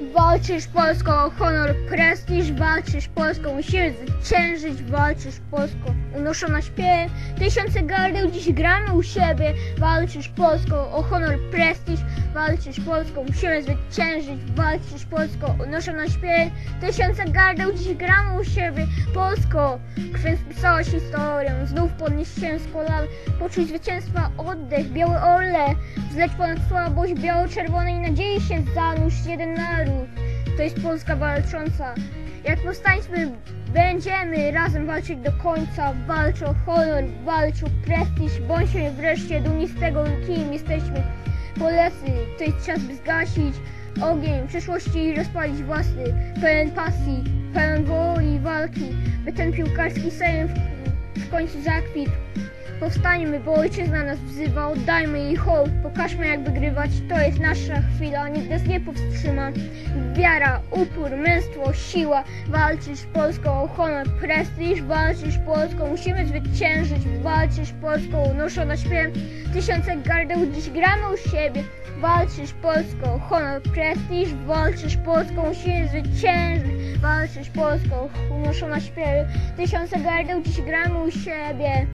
Walczysz Polską o honor, prestiż, walczysz Polską, musimy zwyciężyć, walczysz Polską, unoszona śpiew, tysiące gardeł, dziś gramy u siebie, walczysz Polską o honor, prestiż, walczysz Polską, musimy zwyciężyć, walczysz Polską, unoszona śpiew, tysiące gardeł, dziś gramy u siebie, Polsko, krwi spisałaś historię, znów podnieść się z kolan, poczuć zwycięstwa, oddech, biały orle, wzleć ponad słabość, biało-czerwonej nadziei się zanurz, jeden naród, to jest Polska walcząca. Jak powstańcy będziemy razem walczyć do końca, walcz o honor, walcz o prestiż, bądźmy wreszcie dumni z tego, kim jesteśmy. Polacy, to jest czas, by zgasić ogień przyszłości i rozpalić własny, pełen pasji, pełen woli walki, by ten piłkarski sejm w końcu zakwitł. Powstańmy, bo ojczyzna nas wzywa, oddajmy jej hołd, pokażmy jak wygrywać, to jest nasza chwila, nikt nas nie powstrzyma. Wiara, upór, męstwo, siła, walczysz Polską o honor, prestiż, walczysz Polską, musimy zwyciężyć, walczysz Polską, unoszą na śpiew. Tysiące gardeł, dziś gramy u siebie. Walczysz Polską, honor, prestiż, walczysz Polską, musimy zwyciężyć, walczysz Polską, unoszą na śpiew. Tysiące gardeł, dziś gramy u siebie.